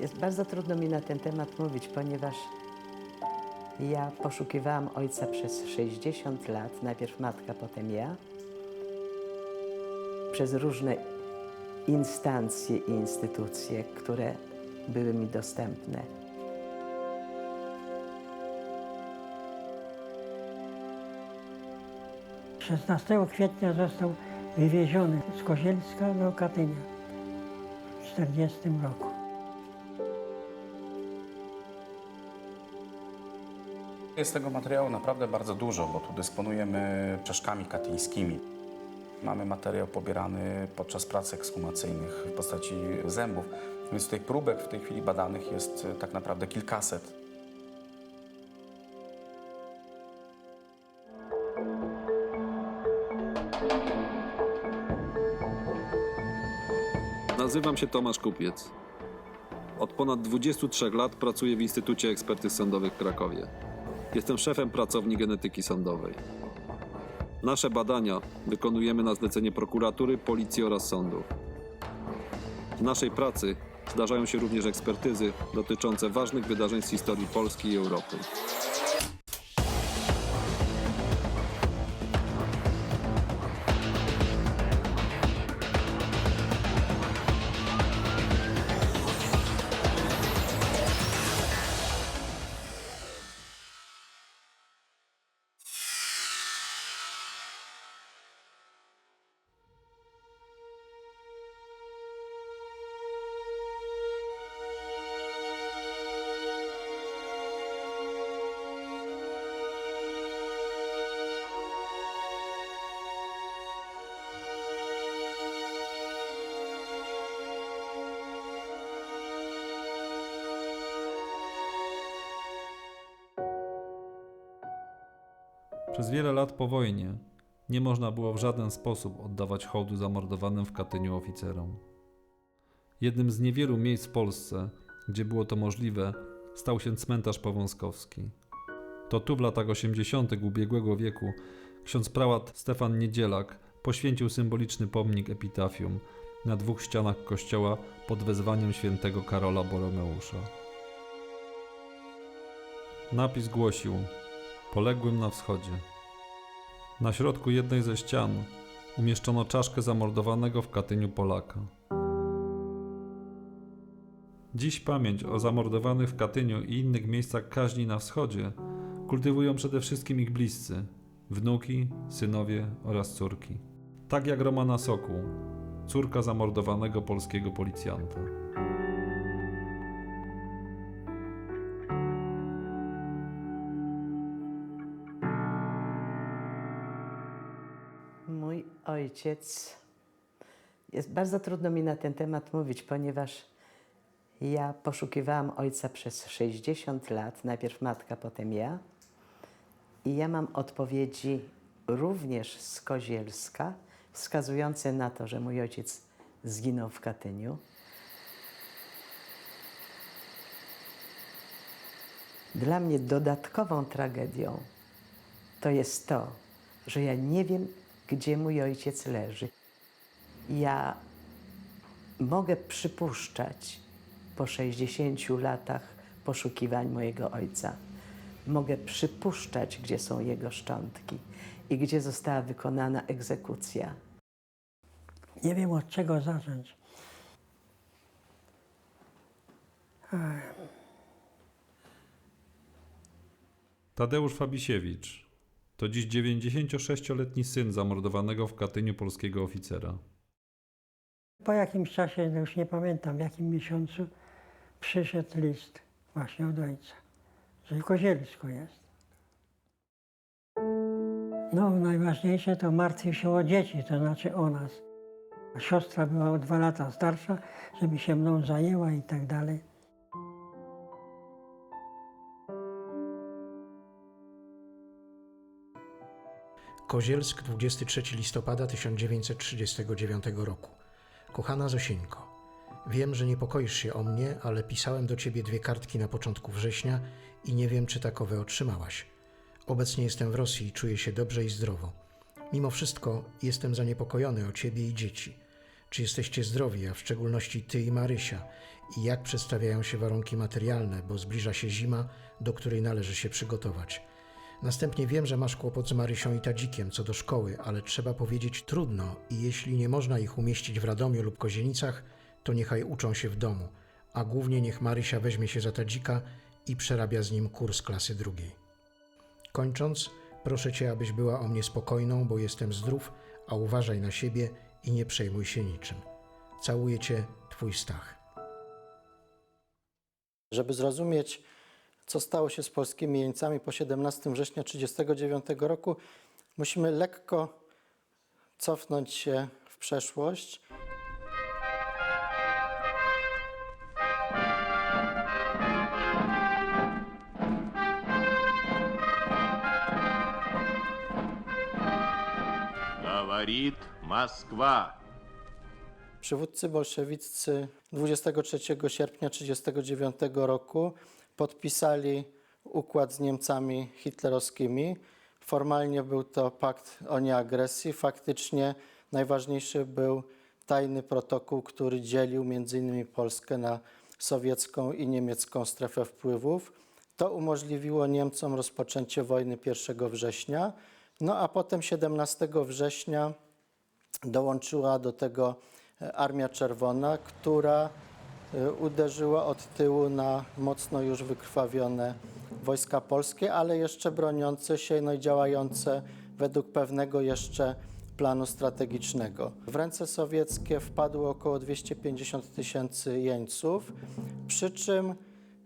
Jest bardzo trudno mi na ten temat mówić, ponieważ ja poszukiwałam ojca przez 60 lat, najpierw matka, potem ja, przez różne instancje i instytucje, które były mi dostępne. - 16 kwietnia został wywieziony z Kozielska do Katynia w 40 roku. Jest tego materiału naprawdę bardzo dużo, bo tu dysponujemy czaszkami katyńskimi. Mamy materiał pobierany podczas prac ekshumacyjnych w postaci zębów, więc tych próbek w tej chwili badanych jest e, tak naprawdę kilkaset. Nazywam się Tomasz Kupiec. Od ponad 23 lat pracuję w Instytucie Ekspertyz Sądowych w Krakowie. Jestem szefem pracowni genetyki sądowej. Nasze badania wykonujemy na zlecenie prokuratury, policji oraz sądów. W naszej pracy zdarzają się również ekspertyzy dotyczące ważnych wydarzeń z historii Polski i Europy. Przez wiele lat po wojnie nie można było w żaden sposób oddawać hołdu zamordowanym w Katyniu oficerom. Jednym z niewielu miejsc w Polsce, gdzie było to możliwe, stał się cmentarz powązkowski. To tu w latach 80. ubiegłego wieku ksiądz prałat Stefan Niedzielak poświęcił symboliczny pomnik epitafium na dwóch ścianach kościoła pod wezwaniem świętego Karola Boromeusza. Napis głosił Poległym na wschodzie. Na środku jednej ze ścian umieszczono czaszkę zamordowanego w Katyniu Polaka. Dziś pamięć o zamordowanych w Katyniu i innych miejscach kaźni na wschodzie kultywują przede wszystkim ich bliscy, wnuki, synowie oraz córki. Tak jak Romana Sokół, córka zamordowanego polskiego policjanta. Ojciec. Jest bardzo trudno mi na ten temat mówić, ponieważ ja poszukiwałam ojca przez 60 lat, najpierw matka, potem ja. I ja mam odpowiedzi również z Kozielska, wskazujące na to, że mój ojciec zginął w Katyniu. Dla mnie dodatkową tragedią to jest to, że ja nie wiem, gdzie mój ojciec leży. Ja mogę przypuszczać po 60 latach poszukiwań mojego ojca. Mogę przypuszczać, gdzie są jego szczątki i gdzie została wykonana egzekucja. Nie wiem od czego zacząć. Tadeusz Fabisiewicz to dziś 96-letni syn zamordowanego w Katyniu polskiego oficera. Po jakimś czasie, no już nie pamiętam w jakim miesiącu, przyszedł list właśnie od ojca, że w Kozielsku jest. No, najważniejsze to martwił się o dzieci, to znaczy o nas. Siostra była o dwa lata starsza, żeby się mną zajęła i tak dalej. Kozielsk, 23 listopada 1939 roku. Kochana Zosieńko, wiem, że niepokoisz się o mnie, ale pisałem do ciebie dwie kartki na początku września i nie wiem, czy takowe otrzymałaś. Obecnie jestem w Rosji i czuję się dobrze i zdrowo. Mimo wszystko jestem zaniepokojony o ciebie i dzieci. Czy jesteście zdrowi, a w szczególności ty i Marysia? I jak przedstawiają się warunki materialne, bo zbliża się zima, do której należy się przygotować. Następnie wiem, że masz kłopot z Marysią i Tadzikiem co do szkoły, ale trzeba powiedzieć trudno i jeśli nie można ich umieścić w Radomiu lub Kozienicach, to niechaj uczą się w domu, a głównie niech Marysia weźmie się za Tadzika i przerabia z nim kurs klasy drugiej. Kończąc, proszę Cię, abyś była o mnie spokojną, bo jestem zdrów, a uważaj na siebie i nie przejmuj się niczym. Całuję Cię, Twój Stach. Żeby zrozumieć, co stało się z polskimi jeńcami po 17 września 1939 roku, musimy lekko cofnąć się w przeszłość. Говорит Москва. Przywódcy bolszewiccy 23 sierpnia 1939 roku podpisali układ z Niemcami hitlerowskimi. Formalnie był to pakt o nieagresji. Faktycznie najważniejszy był tajny protokół, który dzielił m.in. Polskę na sowiecką i niemiecką strefę wpływów. To umożliwiło Niemcom rozpoczęcie wojny 1 września. No a potem 17 września dołączyła do tego Armia Czerwona, która uderzyła od tyłu na mocno już wykrwawione wojska polskie, ale jeszcze broniące się no i działające według pewnego jeszcze planu strategicznego. W ręce sowieckie wpadło około 250 tysięcy jeńców, przy czym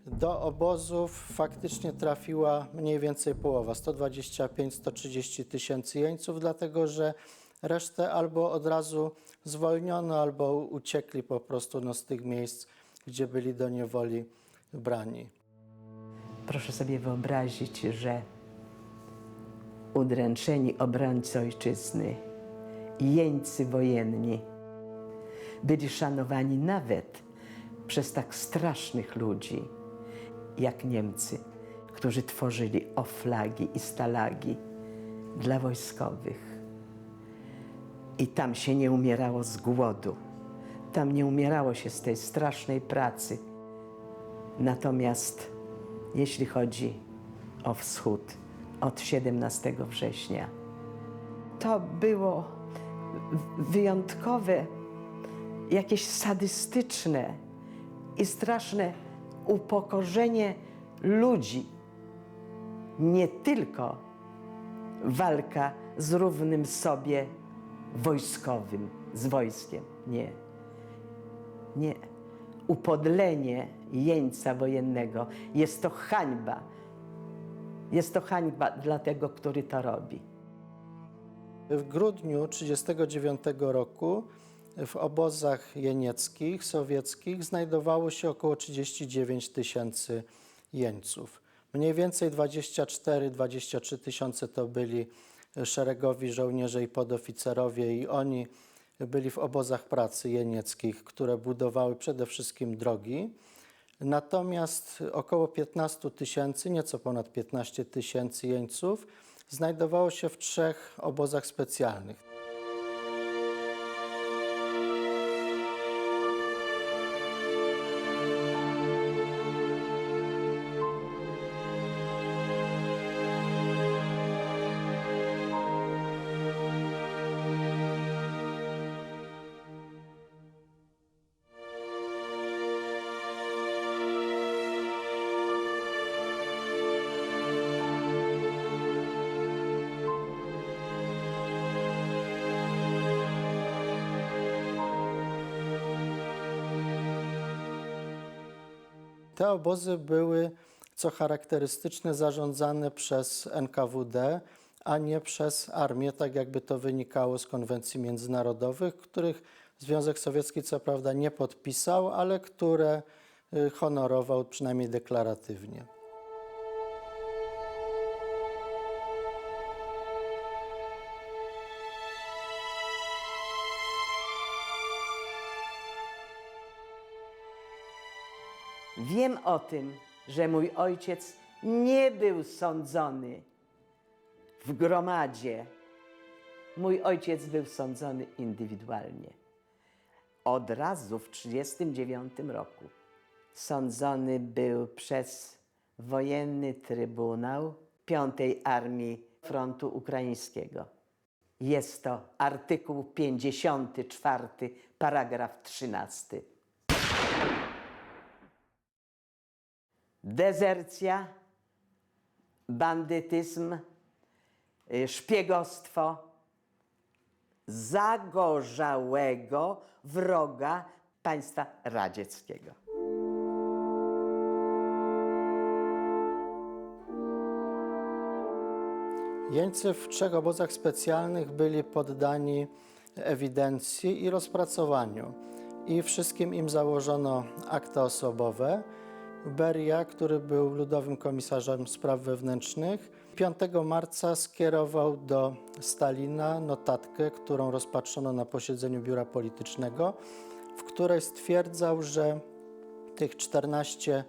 do obozów faktycznie trafiła mniej więcej połowa, 125-130 tysięcy jeńców, dlatego że resztę albo od razu zwolniono, albo uciekli po prostu no, z tych miejsc, gdzie byli do niewoli brani. Proszę sobie wyobrazić, że udręczeni obrońcy ojczyzny, jeńcy wojenni byli szanowani nawet przez tak strasznych ludzi jak Niemcy, którzy tworzyli oflagi i stalagi dla wojskowych. I tam się nie umierało z głodu, tam nie umierało się z tej strasznej pracy. Natomiast jeśli chodzi o wschód od 17 września, to było wyjątkowe, jakieś sadystyczne i straszne upokorzenie ludzi. Nie tylko walka z równym sobie wojskowym, z wojskiem. Nie. Nie. Upodlenie jeńca wojennego jest to hańba. Jest to hańba dla tego, który to robi. W grudniu 1939 roku w obozach jenieckich, sowieckich znajdowało się około 39 tysięcy jeńców. Mniej więcej 24-23 tysiące to byli szeregowi żołnierze i podoficerowie i oni byli w obozach pracy jenieckich, które budowały przede wszystkim drogi. Natomiast około 15 tysięcy, nieco ponad 15 tysięcy jeńców znajdowało się w trzech obozach specjalnych. Te obozy były, co charakterystyczne, zarządzane przez NKWD, a nie przez armię, tak jakby to wynikało z konwencji międzynarodowych, których Związek Sowiecki co prawda nie podpisał, ale które y, honorował przynajmniej deklaratywnie. Wiem o tym, że mój ojciec nie był sądzony w gromadzie. Mój ojciec był sądzony indywidualnie. od razu w 1939 roku. Sądzony był przez wojenny trybunał Piątej Armii Frontu Ukraińskiego. Jest to artykuł 54, paragraf 13. Dezercja, bandytyzm, y, szpiegostwo zagorzałego wroga państwa radzieckiego. Jeńcy w trzech obozach specjalnych byli poddani ewidencji i rozpracowaniu. I wszystkim im założono akta osobowe. Beria, który był ludowym komisarzem spraw wewnętrznych, 5 marca skierował do Stalina notatkę, którą rozpatrzono na posiedzeniu biura politycznego, w której stwierdzał, że tych 14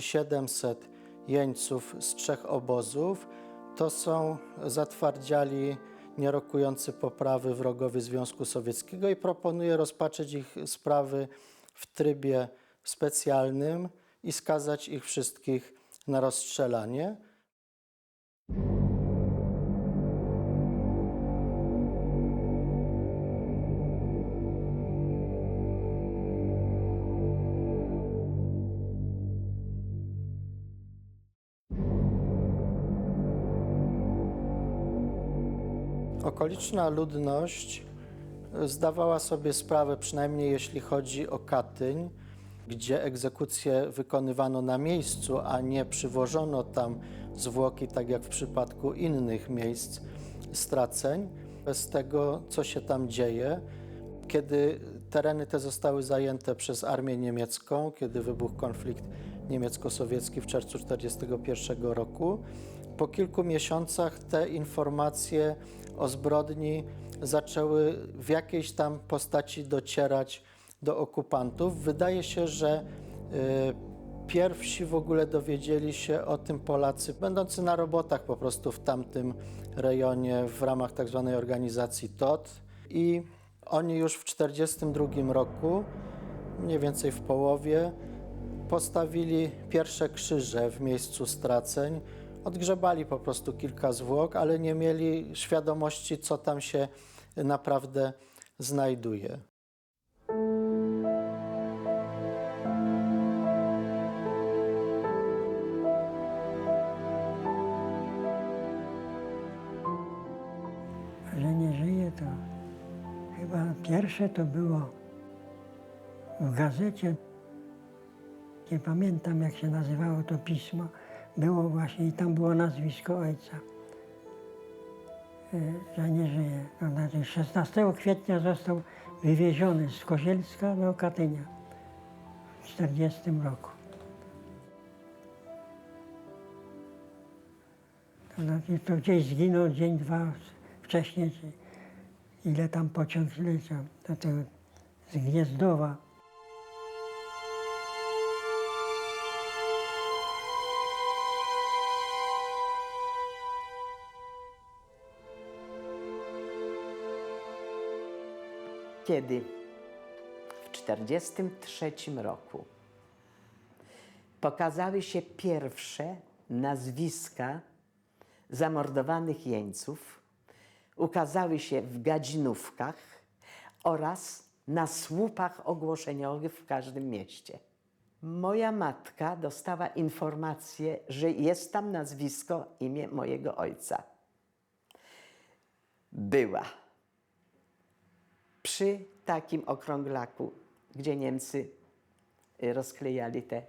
700 jeńców z trzech obozów to są zatwardziali, nierokujący poprawy wrogowie Związku Sowieckiego i proponuje rozpatrzeć ich sprawy w trybie specjalnym i skazać ich wszystkich na rozstrzelanie. Okoliczna ludność zdawała sobie sprawę, przynajmniej jeśli chodzi o Katyń, gdzie egzekucje wykonywano na miejscu, a nie przywożono tam zwłoki, tak jak w przypadku innych miejsc straceń, z tego, co się tam dzieje. Kiedy tereny te zostały zajęte przez armię niemiecką, kiedy wybuchł konflikt niemiecko-sowiecki w czerwcu 1941 roku, po kilku miesiącach te informacje o zbrodni zaczęły w jakiejś tam postaci docierać do okupantów. Wydaje się, że y, pierwsi w ogóle dowiedzieli się o tym Polacy, będący na robotach po prostu w tamtym rejonie w ramach tak zwanej organizacji TOT i oni już w 1942 roku, mniej więcej w połowie, postawili pierwsze krzyże w miejscu straceń. Odgrzebali po prostu kilka zwłok, ale nie mieli świadomości, co tam się naprawdę znajduje. Pierwsze to było w gazecie. Nie pamiętam, jak się nazywało to pismo. Było właśnie i tam było nazwisko ojca, y, że nie żyje. To znaczy 16 kwietnia został wywieziony z Kozielska do Katynia w 40 roku. To znaczy to gdzieś zginął dzień, dwa wcześniej, ile tam pociąg leciał. To z Gniezdowa. Kiedy w 1943 roku pokazały się pierwsze nazwiska zamordowanych jeńców, ukazały się w gadzinówkach oraz na słupach ogłoszeniowych w każdym mieście. Moja matka dostała informację, że jest tam nazwisko, imię mojego ojca. Była przy takim okrąglaku, gdzie Niemcy y, rozklejali te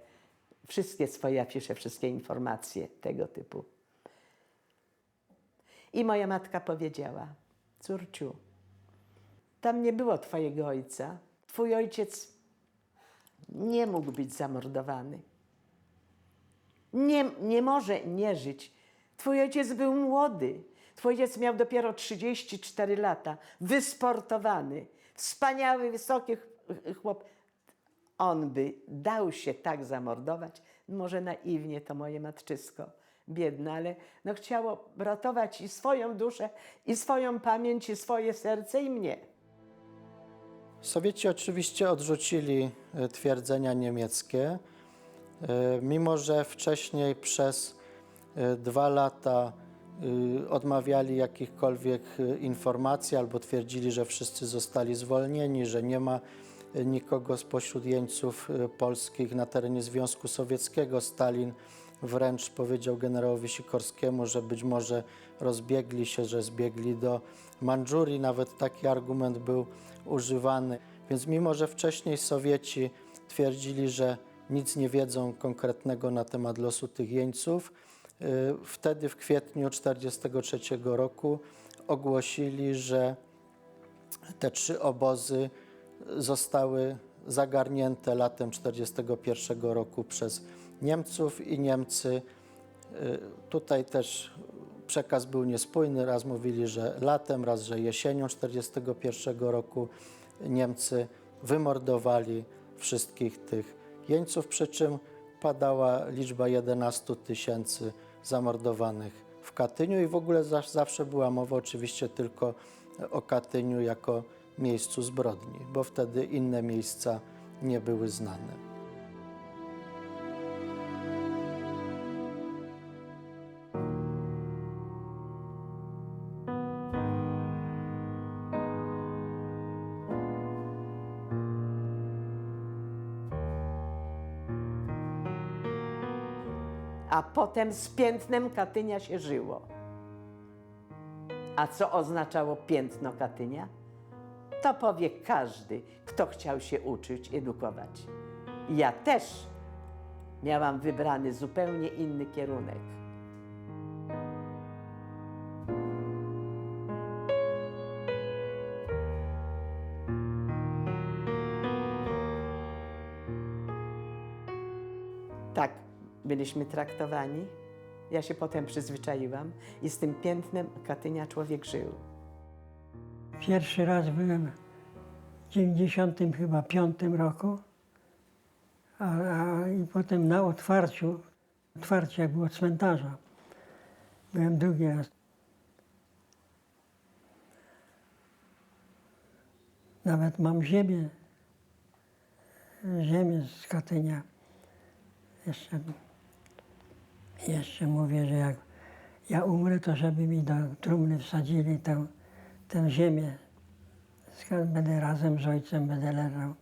wszystkie swoje afisze, wszystkie informacje tego typu. I moja matka powiedziała: Córciu, tam nie było Twojego ojca. Twój ojciec nie mógł być zamordowany. Nie, nie może nie żyć. Twój ojciec był młody. Twój ojciec miał dopiero 34 lata, wysportowany, wspaniały, wysoki ch- chłop. On by dał się tak zamordować, może naiwnie to moje matczysko, biedne, ale no chciało ratować i swoją duszę, i swoją pamięć, i swoje serce, i mnie. Sowieci oczywiście odrzucili e, twierdzenia niemieckie, e, mimo że wcześniej przez e, dwa lata odmawiali jakichkolwiek informacji albo twierdzili, że wszyscy zostali zwolnieni, że nie ma nikogo spośród jeńców polskich na terenie Związku Sowieckiego. Stalin wręcz powiedział generałowi Sikorskiemu, że być może rozbiegli się, że zbiegli do Mandżurii. Nawet taki argument był używany. Więc mimo, że wcześniej Sowieci twierdzili, że nic nie wiedzą konkretnego na temat losu tych jeńców, y, wtedy w kwietniu 1943 roku ogłosili, że te trzy obozy zostały zagarnięte latem 1941 roku przez Niemców i Niemcy y, tutaj też przekaz był niespójny. Raz mówili, że latem, raz, że jesienią 1941 roku Niemcy wymordowali wszystkich tych jeńców, przy czym padała liczba 11 tysięcy zamordowanych w Katyniu i w ogóle zawsze była mowa oczywiście tylko o Katyniu jako miejscu zbrodni, bo wtedy inne miejsca nie były znane. Potem z piętnem Katynia się żyło. A co oznaczało piętno Katynia? To powie każdy, kto chciał się uczyć, edukować. Ja też miałam wybrany zupełnie inny kierunek. Byliśmy traktowani. Ja się potem przyzwyczaiłam i z tym piętnem Katynia człowiek żył. Pierwszy raz byłem w 90 chyba piątym roku, a, a, i potem na otwarciu, otwarcie jak było cmentarza. Byłem drugi raz. Nawet mam ziemię, ziemię z Katynia. Jeszcze, jeszcze mówię, że jak ja umrę, to żeby mi do trumny wsadzili tę, tę ziemię. Będę razem z ojcem, będę leżał.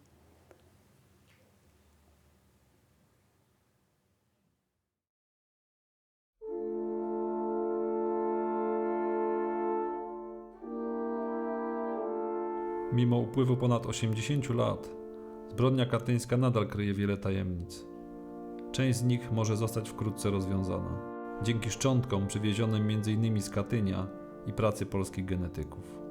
Mimo upływu ponad 80 lat, zbrodnia katyńska nadal kryje wiele tajemnic. Część z nich może zostać wkrótce rozwiązana, dzięki szczątkom przywiezionym m.in. z Katynia i pracy polskich genetyków.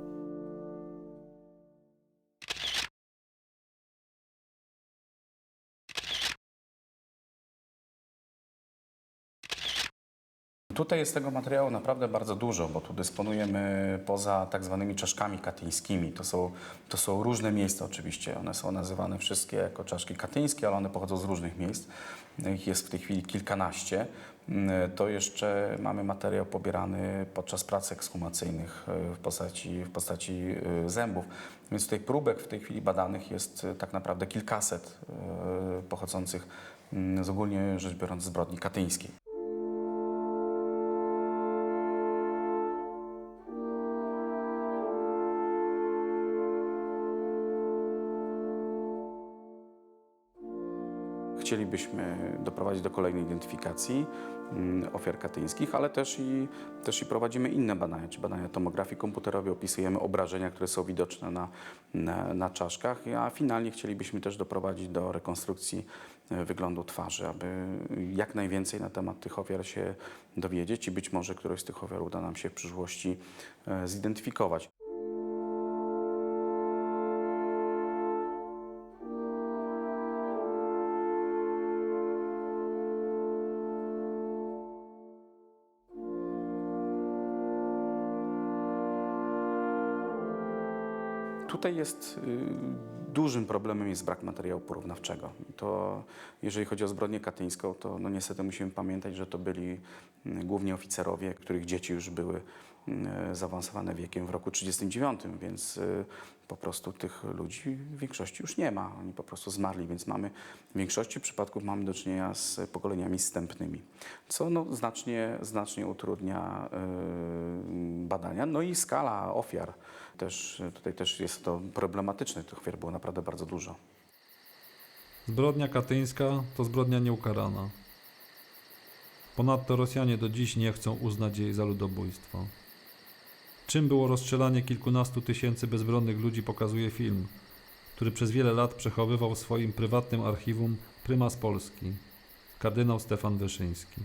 Tutaj jest tego materiału naprawdę bardzo dużo, bo tu dysponujemy poza tak zwanymi czaszkami katyńskimi. To są, to są różne miejsca oczywiście. One są nazywane wszystkie jako czaszki katyńskie, ale one pochodzą z różnych miejsc. Ich jest w tej chwili kilkanaście. Mm, To jeszcze mamy materiał pobierany podczas prac ekshumacyjnych e, w postaci, w postaci e, zębów. Więc tutaj próbek w tej chwili badanych jest e, tak naprawdę kilkaset pochodzących mm, z ogólnie rzecz biorąc zbrodni katyńskiej. Chcielibyśmy doprowadzić do kolejnej identyfikacji mm, ofiar katyńskich, ale też i, też i prowadzimy inne badania, czy badania tomografii komputerowej, opisujemy obrażenia, które są widoczne na, na, na czaszkach, a finalnie chcielibyśmy też doprowadzić do rekonstrukcji e, wyglądu twarzy, aby jak najwięcej na temat tych ofiar się dowiedzieć i być może któreś z tych ofiar uda nam się w przyszłości e, zidentyfikować. Tutaj jest y, dużym problemem jest brak materiału porównawczego. To jeżeli chodzi o zbrodnię katyńską, to no niestety musimy pamiętać, że to byli mm, głównie oficerowie, których dzieci już były zaawansowane wiekiem w roku 1939, więc e, po prostu tych ludzi w większości już nie ma. Oni po prostu zmarli, więc mamy w większości przypadków mamy do czynienia z pokoleniami zstępnymi, co no, znacznie, znacznie utrudnia e, badania. No i skala ofiar też, tutaj też jest to problematyczne. Tych ofiar było naprawdę bardzo dużo. Zbrodnia katyńska to zbrodnia nieukarana. Ponadto Rosjanie do dziś nie chcą uznać jej za ludobójstwo. Czym było rozstrzelanie kilkunastu tysięcy bezbronnych ludzi pokazuje film, który przez wiele lat przechowywał w swoim prywatnym archiwum prymas Polski, kardynał Stefan Wyszyński.